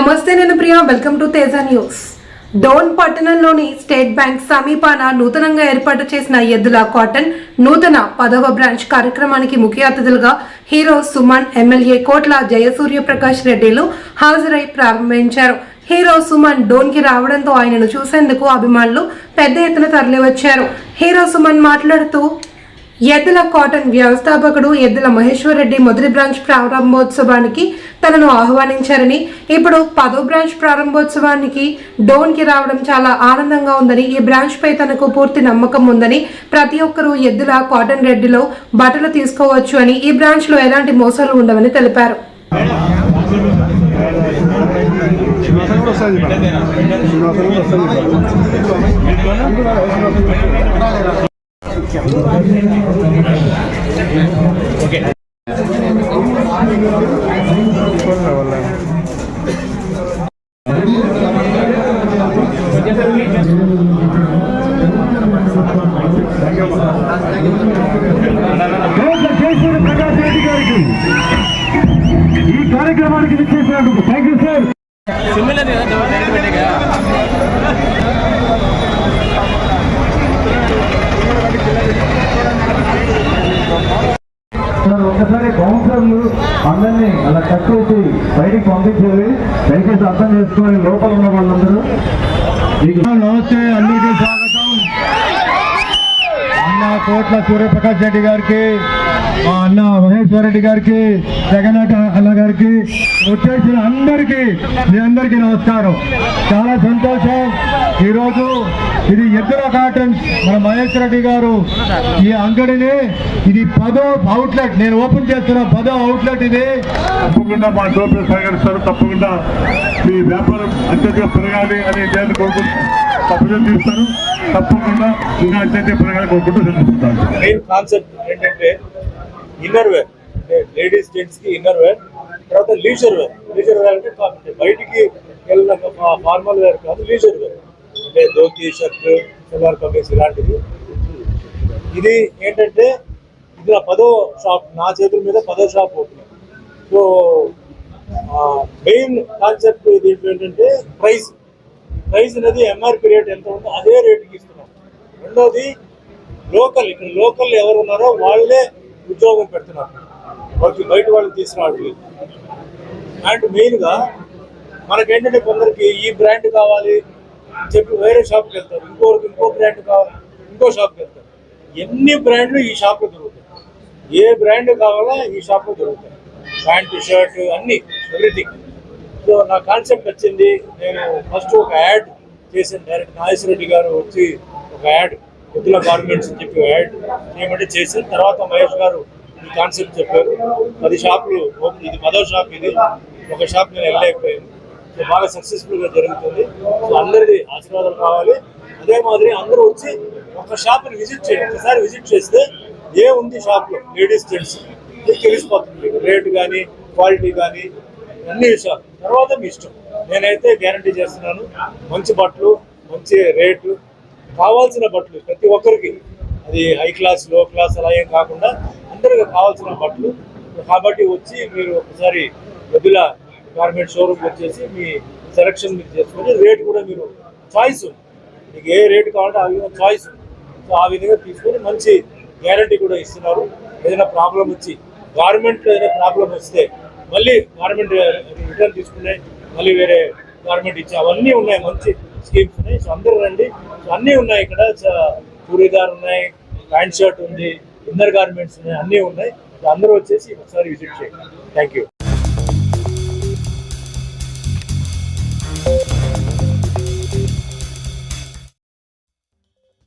నమస్తే నేను Priya. Welcome to Teja news Dhone పట్టణంలోని స్టేట్ బ్యాంక్ సమీపాన నూతనంగా ఏర్పాటు చేసిన ఎద్దుల కాటన్ నూతన పదవ బ్రాంచ్ కార్యక్రమానికి ముఖ్య అతిథులుగా హీరో సుమన్ ఎమ్మెల్యే కోట్ల జయసూర్య ప్రకాష్ రెడ్డిలు హాజరై ప్రారంభించారు. హీరో సుమన్ డోన్కి రావడంతో ఆయనను చూసేందుకు అభిమానులు పెద్ద ఎత్తున తరలివచ్చారు. హీరో సుమన్ మాట్లాడుతూ ఎద్దుల కాటన్ వ్యవస్థాపకుడు ఎద్దుల మహేశ్వరరెడ్డి మొదటి బ్రాంచ్ ప్రారంభోత్సవానికి తనను ఆహ్వానించారని ఇప్పుడు పదో బ్రాంచ్ ప్రారంభోత్సవానికి డోన్కి రావడం చాలా ఆనందంగా ఉందని ఈ బ్రాంచ్పై తనకు పూర్తి నమ్మకం ఉందని ప్రతి ఒక్కరూ ఎద్దుల కాటన్ రెడ్డిలో బట్టలు తీసుకోవచ్చు అని ఈ బ్రాంచ్లో ఎలాంటి మోసాలు ఉండవని తెలిపారు. కోట్ల ఈ కార్యక్రమానికి విచ్చేసినందుకు థ్యాంక్ యూ సార్ సార్ ఒకసారి కౌన్సిలర్లు అందరినీ అలా కట్టేసి బయటికి పంపించేది దయచేసి అర్థం చేసుకొని లోపల ఉన్న వాళ్ళందరూ నమస్తే అందరికీ స్వాగతం. అన్న కోట్ల సూర్యప్రకాష్ రెడ్డి గారికి మా అన్న మహేశ్వర రెడ్డి గారికి జగన్నాథ అన్న గారికి వచ్చేసిన అందరికీ మీ అందరికీ నమస్కారం. చాలా సంతోషం. ఈరోజు ఇది ఎద్దుల కాటన్ మన మహేశ్వర్ రెడ్డి గారు ఈ అంగడిని ఇది పదో అవుట్లెట్ నేను ఓపెన్ చేస్తున్న పదో అవుట్లెట్ ఇది. తప్పకుండా మా డోపే సహకరిస్తారు తప్పకుండా మీ వ్యాపారం అత్యధిక పెరగాలి అని నేను కోరుకుంటున్నాను తప్పకుండా తీస్తారు తప్పకుండా ఇంకా అత్యధిక పెరగాలి కోరుకుంటూ తెలుసుకుంటాను మెయిన్ కాన్సెప్ట్ ఏంటంటే ఇన్నర్ వేర్ లేడీస్ జెంట్స్కి ఇన్నర్ వేర్ తర్వాత లీజర్ వేర్ లీజర్ వేర్ అంటే బయటికి వెళ్ళిన ఫార్మల్ వేర్ కాదు లీజర్ వేర్ అంటే ధోతి షర్ట్ సల్వార్ కమీస్ ఇలాంటివి. ఇది ఏంటంటే ఇది నా పదో షాప్ నా చేతుల మీద పదో shop open so main concept దీంట్లో ఏంటంటే ప్రైస్ ప్రైస్ అనేది ఎంఆర్పి రేట్ ఎంత ఉందో అదే రేటుకి ఇస్తున్నాం. రెండోది లోకల్ ఇక్కడ లోకల్ ఎవరు ఉన్నారో వాళ్ళే ఉద్యోగం పెడుతున్నారు. వాళ్ళకి బయట వాళ్ళకి తీసుకురావట్లేదు అండ్ మెయిన్గా మనకేంటంటే కొందరికి ఈ బ్రాండ్ కావాలి చెప్పి వేరే షాప్కి వెళ్తారు. ఇంకోరికి ఇంకో బ్రాండ్ కావాలి ఇంకో షాప్కి వెళ్తారు. ఎన్ని బ్రాండ్లు ఈ షాప్లో దొరుకుతాయి? ఏ బ్రాండ్ కావాలో ఈ షాప్లో దొరుకుతాయి? ప్యాంట్ షర్ట్ అన్ని ఎవ్రీథింగ్ సో నా కాన్సెప్ట్ వచ్చింది నేను ఫస్ట్ ఒక యాడ్ చేశాను. డైరెక్ట్ నాగేశ్వర రెడ్డి గారు వచ్చి ఒక యాడ్ ఎద్దుల గార్మెంట్స్ అని చెప్పి యాడ్ చేయమంటే చేశాను తర్వాత మహేష్ గారు ఈ కాన్సెప్ట్ చెప్పారు. పది షాపులు ఓపెన్ ఇది మదర్ షాప్ ఇది. ఒక షాప్ నేను వెళ్ళలేకపోయాను. సో బాగా సక్సెస్ఫుల్గా జరుగుతుంది. సో అందరిది ఆశీర్వాదాలు కావాలి. అదే మాదిరి అందరూ వచ్చి ఒక షాప్ని విజిట్ చేయండి. ఒకసారి విజిట్ చేస్తే ఏ ఉంది షాప్లో లేడీస్ జెంట్స్ మీకు తెలిసిపోతుంది. మీకు రేట్ కానీ క్వాలిటీ కానీ అన్ని విషయాలు. తర్వాత మీ ఇష్టం. నేనైతే గ్యారంటీ చేస్తున్నాను మంచి బట్టలు మంచి రేట్లు కావాల్సిన బట్టలు ప్రతి ఒక్కరికి. అది హై క్లాస్లో క్లాస్ అలా ఏం కాకుండా అందరికి కావాల్సిన బట్టలు. కాబట్టి వచ్చి మీరు ఒకసారి వదిలా గార్మెంట్ షోరూమ్ వచ్చేసి మీ సెలక్షన్ మీరు చేసుకొని రేట్ కూడా మీరు చాయిస్ ఉంది. మీకు ఏ రేట్ కావాలంటే ఆ విధంగా చాయిస్ ఉంది. సో ఆ విధంగా తీసుకొని మంచి గ్యారంటీ కూడా ఇస్తున్నారు. ఏదైనా ప్రాబ్లం వచ్చి గార్మెంట్లో ఏదైనా ప్రాబ్లం వస్తే మళ్ళీ గార్మెంట్ రిటర్న్ తీసుకునే మళ్ళీ వేరే గార్మెంట్ ఇచ్చే అవన్నీ ఉన్నాయి. మంచి స్కీమ్స్ ఉన్నాయి. సో అందరూ రండి. సో అన్నీ ఉన్నాయి ఇక్కడ. చ- చూడీదార్ ఉన్నాయి ప్యాంట్ షర్ట్ ఉంది ఇన్నర్ గార్మెంట్స్ ఉన్నాయి అన్నీ ఉన్నాయి. అందరూ వచ్చేసి ఒకసారి విజిట్ చేయండి. Thank you